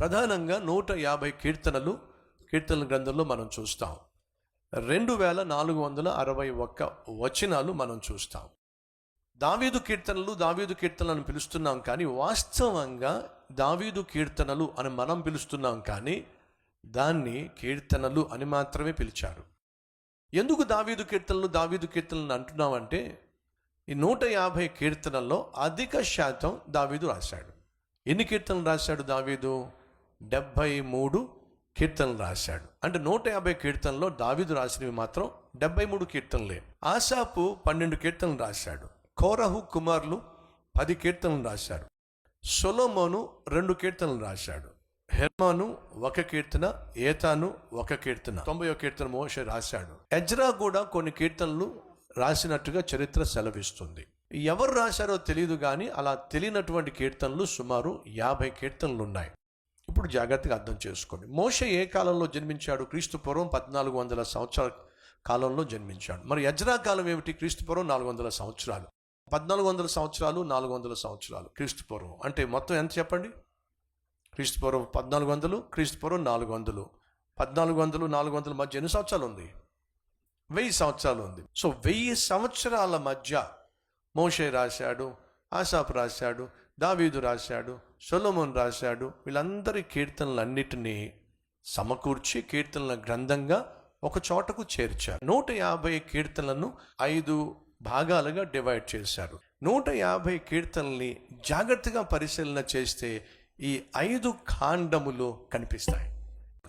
ప్రధానంగా నూట యాభై కీర్తనలు కీర్తన గ్రంథంలో మనం చూస్తాం. రెండు వేల నాలుగు వందల అరవై ఒక్క వచనాలు మనం చూస్తాం. దావీదు కీర్తనలు దావీదు కీర్తనలను పిలుస్తున్నాం కానీ వాస్తవంగా దావీదు కీర్తనలు అని మనం పిలుస్తున్నాం కానీ దాన్ని కీర్తనలు అని మాత్రమే పిలిచారు. ఎందుకు దావీదు కీర్తనలు దావీదు కీర్తనలు అంటున్నామంటే ఈ నూట యాభై కీర్తనల్లో అధిక శాతం దావీదు రాశాడు. ఎన్ని కీర్తనలు రాశాడు దావీదు? డెబ్భై మూడు కీర్తనలు రాశాడు. అంటే నూట యాభై కీర్తనలో దావిదు రాసినవి మాత్రం డెబ్బై మూడు కీర్తనలే. ఆశాపు పన్నెండు కీర్తనలు రాశాడు. కోరహు కుమారులు పది కీర్తనలు రాశారు. సొలోమోను రెండు కీర్తనలు రాశాడు. హెర్మాను ఒక కీర్తన ఏతాను ఒక కీర్తన. తొంభై కీర్తన మోషే రాశాడు. ఎజ్రా కూడా కొన్ని కీర్తనలు రాసినట్టుగా చరిత్ర సెలవిస్తుంది. ఎవరు రాశారో తెలియదు కానీ అలా తెలియనటువంటి కీర్తనలు సుమారు యాభై కీర్తనలు ఉన్నాయి. ఇప్పుడు జాగ్రత్తగా అర్థం చేసుకోండి. మోష ఏ కాలంలో జన్మించాడు? క్రీస్తు పూర్వం పద్నాలుగు వందల సంవత్సరాల కాలంలో జన్మించాడు. మరి యజ్రా కాలం ఏమిటి? క్రీస్తు పూర్వం నాలుగు వందల సంవత్సరాలు. పద్నాలుగు వందల సంవత్సరాలు నాలుగు వందల సంవత్సరాలు క్రీస్తు పూర్వం. అంటే మొత్తం ఎంత చెప్పండి? క్రీస్తు పూర్వం పద్నాలుగు వందలు క్రీస్తు పూర్వం నాలుగు వందలు. పద్నాలుగు వందలు నాలుగు వందల మధ్య ఎన్ని సంవత్సరాలు ఉంది? వెయ్యి సంవత్సరాలు ఉంది. సో వెయ్యి సంవత్సరాల మధ్య మోషే రాశాడు ఆసాపు రాశాడు దావీదు రాశాడు సొలోమోన్ రాశాడు. వీళ్ళందరి కీర్తనలన్నిటినీ సమకూర్చి కీర్తనల గ్రంథంగా ఒక చోటకు చేర్చారు. నూట యాభై కీర్తనలను ఐదు భాగాలుగా డివైడ్ చేశారు. నూట యాభై కీర్తనల్ని జాగ్రత్తగా పరిశీలన చేస్తే ఈ ఐదు కాండములు కనిపిస్తాయి.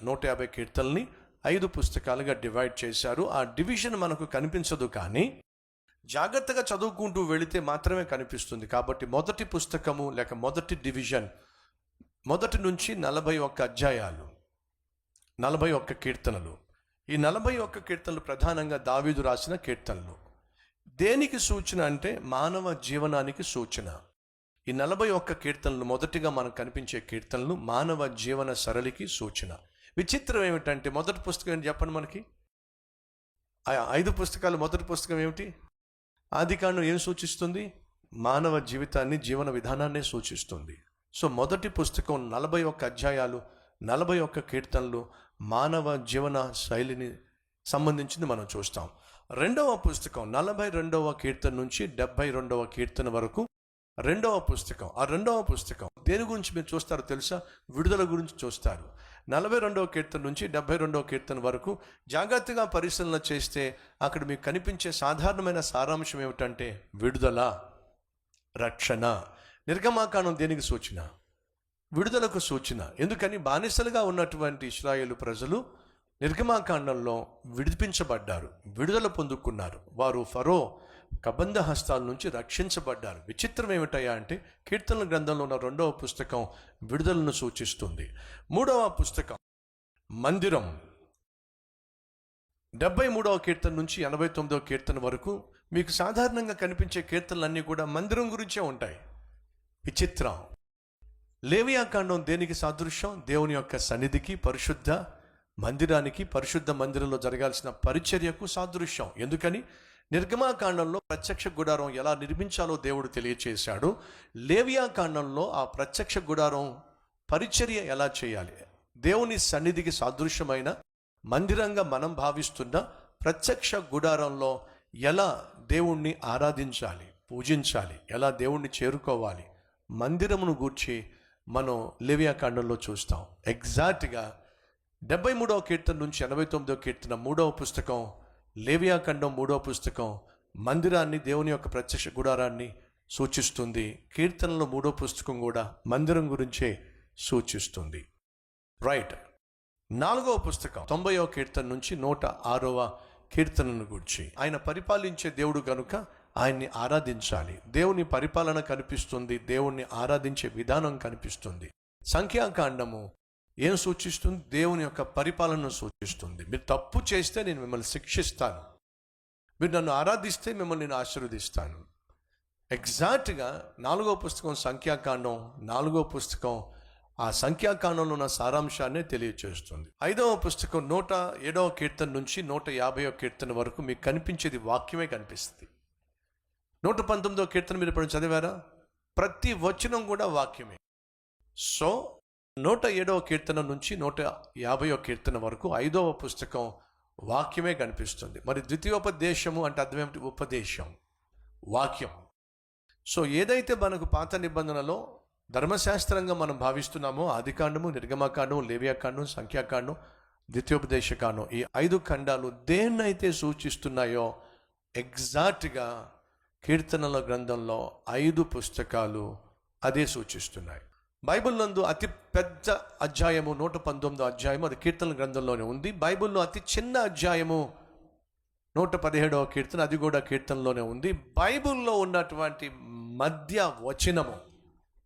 నూట యాభై కీర్తనల్ని ఐదు పుస్తకాలుగా డివైడ్ చేశారు. ఆ డివిజన్ మనకు కనిపించదు కానీ జాగ్రత్తగా చదువుకుంటూ వెళితే మాత్రమే కనిపిస్తుంది. కాబట్టి మొదటి పుస్తకము లేక మొదటి డివిజన్ మొదటి నుంచి నలభై ఒక్క అధ్యాయాలు నలభై ఒక్క కీర్తనలు. ఈ నలభై ఒక్క కీర్తనలు ప్రధానంగా దావీదు రాసిన కీర్తనలు. దేనికి సూచన అంటే మానవ జీవనానికి సూచన. ఈ నలభై ఒక్క కీర్తనలు మొదటిగా మనకు కనిపించే కీర్తనలు మానవ జీవన సరళికి సూచన. విచిత్రం ఏమిటంటే మొదటి పుస్తకం ఏంటి చెప్పండి మనకి? ఆ ఐదు పుస్తకాలు మొదటి పుస్తకం ఏమిటి? ఆది కాండం ఏం సూచిస్తుంది? మానవ జీవితాన్ని జీవన విధానాన్ని సూచిస్తుంది. సో మొదటి పుస్తకం నలభై ఒక్క అధ్యాయాలు నలభై ఒక్క కీర్తనలు మానవ జీవన శైలిని సంబంధించింది మనం చూస్తాం. రెండవ పుస్తకం నలభై రెండవ కీర్తన నుంచి డెబ్బై రెండవ కీర్తన వరకు రెండవ పుస్తకం. ఆ రెండవ పుస్తకం దేని గురించి మీరు చూస్తారో తెలుసా? విడుదల గురించి చూస్తారు. నలభై రెండవ కీర్తన నుంచి డెబ్బై రెండవ కీర్తన వరకు జాగ్రత్తగా పరిశీలన చేస్తే అక్కడ మీకు కనిపించే సాధారణమైన సారాంశం ఏమిటంటే విడుదల రక్షణ నిర్గమాకాండం దేనికి సూచన? విడుదలకు సూచన. ఎందుకని? బానిసలుగా ఉన్నటువంటి ఇస్రాయేలు ప్రజలు నిర్గమాకాండంలో విడిపించబడ్డారు విడుదల పొందుకున్నారు. వారు ఫరో కబంధ హస్తాల నుంచి రక్షించబడ్డారు. విచిత్రం ఏమిటయ్యా అంటే కీర్తనల గ్రంథంలో ఉన్న రెండవ పుస్తకం విడుదలను సూచిస్తుంది. మూడవ పుస్తకం మందిరం. డెబ్బై మూడవ కీర్తన నుంచి ఎనభై తొమ్మిదవ కీర్తన వరకు మీకు సాధారణంగా కనిపించే కీర్తనలన్నీ కూడా మందిరం గురించే ఉంటాయి. విచిత్రం. లేవియాకాండం దేనికి సాదృశ్యం? దేవుని యొక్క సన్నిధికి పరిశుద్ధ మందిరానికి పరిశుద్ధ మందిరంలో జరగాల్సిన పరిచర్యకు సాదృశ్యం. ఎందుకని? నిర్గమాకాండంలో ప్రత్యక్ష గుడారం ఎలా నిర్మించాలో దేవుడు తెలియచేశాడు. లేవియాకాండంలో ఆ ప్రత్యక్ష గుడారం పరిచర్య ఎలా చేయాలి? దేవుని సన్నిధికి సాదృశ్యమైన మందిరంగా మనం భావిస్తున్న ప్రత్యక్ష గుడారంలో ఎలా దేవుణ్ణి ఆరాధించాలి పూజించాలి ఎలా దేవుణ్ణి చేరుకోవాలి మందిరమును గూర్చి మనం లేవియాకాండంలో చూస్తాం. ఎగ్జాక్ట్గా డెబ్బై మూడవ కీర్తన నుంచి ఎనభై తొమ్మిదవ కీర్తన మూడవ పుస్తకం లేవియా ఖండం మూడవ పుస్తకం మందిరాన్ని దేవుని యొక్క ప్రత్యక్ష గుడారాన్ని సూచిస్తుంది. కీర్తనలో మూడో పుస్తకం కూడా మందిరం గురించే సూచిస్తుంది. రైట్. నాలుగవ పుస్తకం తొంభైవ కీర్తన నుంచి నూట ఆరవ కీర్తనను గురించి. ఆయన పరిపాలించే దేవుడు కనుక ఆయన్ని ఆరాధించాలి. దేవుని పరిపాలన కనిపిస్తుంది. దేవుణ్ణి ఆరాధించే విధానం కనిపిస్తుంది. సంఖ్యాకాండము ఏం సూచిస్తుంది? దేవుని యొక్క పరిపాలనను సూచిస్తుంది. మీరు తప్పు చేస్తే నేను మిమ్మల్ని శిక్షిస్తాను. మీరు నన్ను ఆరాధిస్తే మిమ్మల్ని నేను ఆశీర్వదిస్తాను. ఎగ్జాక్ట్గా నాలుగో పుస్తకం సంఖ్యాకాండం నాలుగో పుస్తకం ఆ సంఖ్యాకాండంలో ఉన్న సారాంశాన్ని తెలియచేస్తుంది. ఐదవ పుస్తకం నూట ఏడవ కీర్తన నుంచి నూట యాభైవ కీర్తన వరకు మీకు కనిపించేది వాక్యమే కనిపిస్తుంది. నూట పంతొమ్మిదవ కీర్తన మీరు ఇప్పుడు చదివారా? ప్రతి వచనం కూడా వాక్యమే. సో నూట ఏడవ కీర్తన నుంచి నూట యాభైవ కీర్తన వరకు ఐదవ పుస్తకం వాక్యమే కనిపిస్తుంది. మరి ద్వితీయోపదేశము అంటే అర్థం ఏమిటి? ఉపదేశం వాక్యం. సో ఏదైతే మనకు పాత నిబంధనలో ధర్మశాస్త్రంగా మనం భావిస్తున్నామో ఆదికాండము నిర్గమకాండము లేవ్యాకాండం సంఖ్యాకాండం ద్వితీయోపదేశకాండం ఈ ఐదు ఖండాలు దేన్నైతే సూచిస్తున్నాయో ఎగ్జాక్ట్గా కీర్తనల గ్రంథంలో ఐదు పుస్తకాలు అదే సూచిస్తున్నాయి. బైబిల్ నందు అతి పెద్ద అధ్యాయము నూట పంతొమ్మిదో అధ్యాయము అది కీర్తన గ్రంథంలోనే ఉంది. బైబిల్లో అతి చిన్న అధ్యాయము నూట పదిహేడవ కీర్తన అది కూడా కీర్తనలోనే ఉంది. బైబిల్లో ఉన్నటువంటి మధ్య వచనము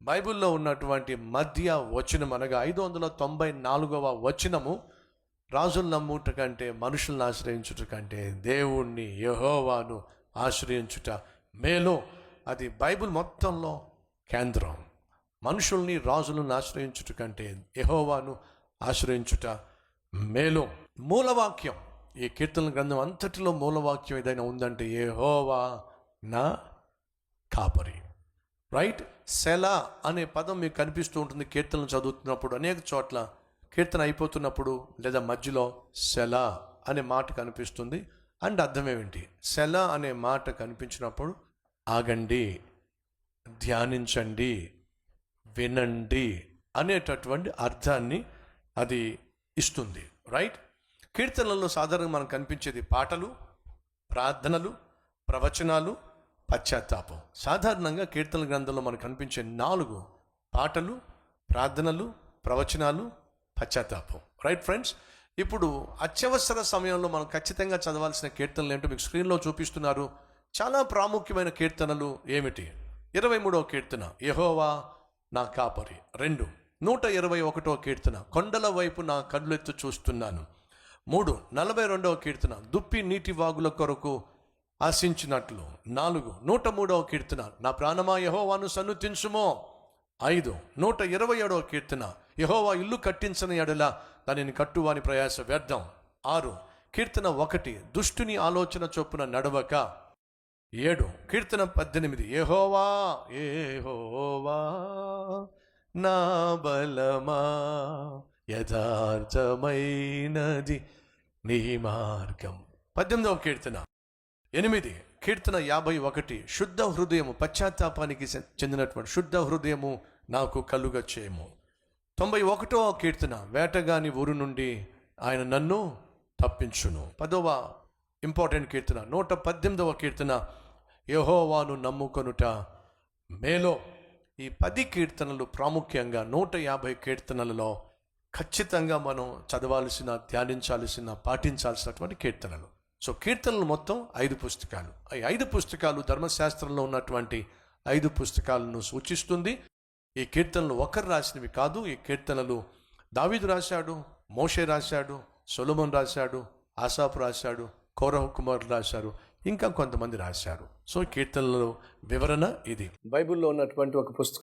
బైబిల్లో ఉన్నటువంటి మధ్య వచనం అనగా ఐదు వందల తొంభై నాలుగవ వచనము రాజులు నమ్ముట కంటే మనుషులను ఆశ్రయించుట కంటే దేవుణ్ణి యహోవాను ఆశ్రయించుట మేలో. అది బైబిల్ మొత్తంలో కేంద్రం. మనుషుల్ని రాజులను ఆశ్రయించుట కంటే యహోవాను ఆశ్రయించుట మేలు. మూలవాక్యం. ఈ కీర్తన గ్రంథం అంతటిలో మూలవాక్యం ఏదైనా ఉందంటే యహోవా నా కాపరి. రైట్? సెల అనే పదం మీకు కనిపిస్తూ ఉంటుంది కీర్తనలు చదువుతున్నప్పుడు. అనేక చోట్ల కీర్తన అయిపోతున్నప్పుడు లేదా మధ్యలో సెల అనే మాట కనిపిస్తుంది. అండ్ అర్థం ఏమిటి? సెల అనే మాట కనిపించినప్పుడు ఆగండి ధ్యానించండి వినండి అనేటటువంటి అర్థాన్ని అది ఇస్తుంది రైట్ కీర్తనల్లో సాధారణంగా మనకు కనిపించేది పాటలు ప్రార్థనలు ప్రవచనాలు పశ్చాత్తాపం. సాధారణంగా కీర్తన గ్రంథంలో మనకు కనిపించే నాలుగు పాటలు ప్రార్థనలు ప్రవచనాలు పశ్చాత్తాపం. రైట్ ఫ్రెండ్స్ ఇప్పుడు అత్యవసర సమయంలో మనం ఖచ్చితంగా చదవాల్సిన కీర్తనలు ఏంటో మీకు స్క్రీన్లో చూపిస్తున్నారు. చాలా ప్రాముఖ్యమైన కీర్తనలు ఏమిటి? ఇరవై మూడవ కీర్తన యహోవా నా కాపరి. రెండు నూట ఇరవై ఒకటో కీర్తన. కొండల వైపు నా కళ్ళెత్తు చూస్తున్నాను. మూడు నలభై రెండవ కీర్తన. దుప్పి నీటి వాగుల కొరకు ఆశించినట్లు. నాలుగు నూట మూడవ కీర్తన. నా ప్రాణమా యహోవాను సన్నుతించుమో. ఐదు నూట ఇరవై ఏడవ కీర్తన. యహోవా ఇల్లు కట్టించని ఎడల దానిని కట్టువాని ప్రయాస వ్యర్థం. ఆరు కీర్తన ఒకటి. దుష్టుని ఆలోచన చొప్పున నడవక ఏడు. కీర్తన పద్దెనిమిది. ఏహోవా ఏహోవా నా బలమా యథార్థమైనది నీ మార్గం. పద్దెనిమిదవ కీర్తన. ఎనిమిది. కీర్తన యాభై ఒకటి. శుద్ధ హృదయము పశ్చాత్తాపానికి చెందినటువంటి శుద్ధ హృదయము నాకు కలుగ చేయము తొంభై ఒకటవ కీర్తన. వేటగాని ఊరు నుండి ఆయన నన్ను తప్పించును. పదవ ఇంపార్టెంట్ కీర్తన. నూట పద్దెనిమిదవ కీర్తన. యహోవాను నమ్ముకొనుట మేలో ఈ పది కీర్తనలు ప్రాముఖ్యంగా నూట యాభై కీర్తనలలో ఖచ్చితంగా మనం చదవాల్సిన ధ్యానించాల్సిన పాటించాల్సినటువంటి కీర్తనలు. సో కీర్తనలు మొత్తం ఐదు పుస్తకాలు. ఈ ఐదు పుస్తకాలు ధర్మశాస్త్రంలో ఉన్నటువంటి ఐదు పుస్తకాలను సూచిస్తుంది. ఈ కీర్తనలు ఒకరు రాసినవి కాదు. ఈ కీర్తనలు దావీదు రాశాడు మోషే రాశాడు సొలమన్ రాశాడు ఆసాపు రాశాడు కౌరవ కుమార్ రాశారు ఇంకా కొంతమంది రాశారు. సో కీర్తనలో వివరణ ఇది. బైబిల్లో ఉన్నటువంటి ఒక పుస్తకం